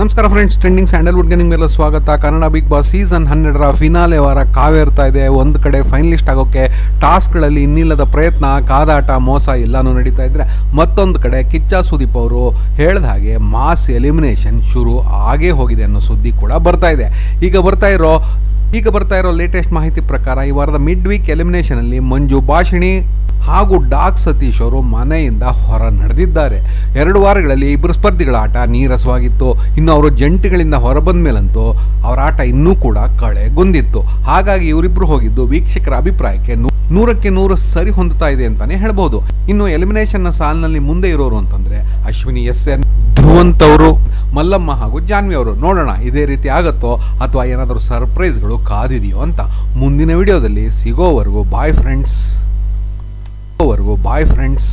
ನಮಸ್ಕಾರ friends trending ಸ್ಯಾಂಡಲ್ವುಡ್ಗೆ ಮೇಲೆ ಸ್ವಾಗತ. ಕನ್ನಡ ಬಿಗ್ ಬಾಸ್ ಸೀಸನ್ ಹನ್ನೆರಡರ ಫಿನಾಲೆ ವಾರ ಕಾವೇರ್ತಾ ಇದೆ. ಒಂದು ಕಡೆ ಫೈನಲಿಸ್ಟ್ ಆಗೋಕ್ಕೆ ಟಾಸ್ಕ್ಗಳಲ್ಲಿ ಇನ್ನಿಲ್ಲದ ಪ್ರಯತ್ನ, ಕಾದಾಟ, ಮೋಸ ಎಲ್ಲನೂ ನಡೀತಾ ಇದ್ರೆ ಮತ್ತೊಂದು ಕಡೆ ಕಿಚ್ಚ ಸುದೀಪ್ ಅವರು ಹೇಳಿದ ಹಾಗೆ ಮಾಸ್ ಎಲಿಮಿನೇಷನ್ ಶುರು ಆಗೇ ಹೋಗಿದೆ ಅನ್ನೋ ಸುದ್ದಿ ಕೂಡ ಬರ್ತಾ ಇದೆ. ಈಗ ಬರ್ತಾ ಇರೋ, ಈಗ ಬರ್ತಾ ಇರೋ ಲೇಟೆಸ್ಟ್ ಮಾಹಿತಿ ಪ್ರಕಾರ ಈ ವಾರದ ಮಿಡ್ ವೀಕ್ ಎಲಿಮಿನೇಷನಲ್ಲಿ ಮಂಜು ಭಾಷಿಣಿ ಹಾಗೂ ಡಾಕ್ ಸತೀಶ್ ಅವರು ಮನೆಯಿಂದ ಹೊರ ನಡೆದಿದ್ದಾರೆ. ಎರಡು ವಾರಗಳಲ್ಲಿ ಇಬ್ಬರು ಸ್ಪರ್ಧಿಗಳ ಆಟ ನೀರಸವಾಗಿತ್ತು. ಇನ್ನು ಅವರು ಜಂಟಿಗಳಿಂದ ಹೊರಬಂದ ಮೇಲಂತೂ ಅವರ ಆಟ ಇನ್ನೂ ಕೂಡ ಕಳೆಗೊಂದಿತ್ತು ಹಾಗಾಗಿ ಇವರಿಬ್ರು ಹೋಗಿದ್ದು ವೀಕ್ಷಕರ ಅಭಿಪ್ರಾಯಕ್ಕೆ ನೂರಕ್ಕೆ ನೂರು ಸರಿ ಹೊಂದುತ್ತಾ ಇದೆ ಅಂತಾನೆ ಹೇಳಬಹುದು ಇನ್ನು ಎಲಿಮಿನೇಷನ್ನ ಸಾಲಿನಲ್ಲಿ ಮುಂದೆ ಇರೋರು ಅಂತಂದ್ರೆ ಅಶ್ವಿನಿ, ಎಸ್ ಎನ್, ಧ್ರುವಂತ್ ಅವರು, ಮಲ್ಲಮ್ಮ ಹಾಗೂ ಜಾನ್ವಿ ಅವರು. ನೋಡೋಣ, ಇದೇ ರೀತಿ ಆಗತ್ತೋ ಅಥವಾ ಏನಾದರೂ ಸರ್ಪ್ರೈಸ್ಗಳು ಕಾದಿದೆಯೋ ಅಂತ ಮುಂದಿನ ವಿಡಿಯೋದಲ್ಲಿ ಸಿಗೋವರೆಗೂ ಬಾಯ್ ಫ್ರೆಂಡ್ಸ್ ವರೆಗೂ ಬಾಯ್ ಫ್ರೆಂಡ್ಸ್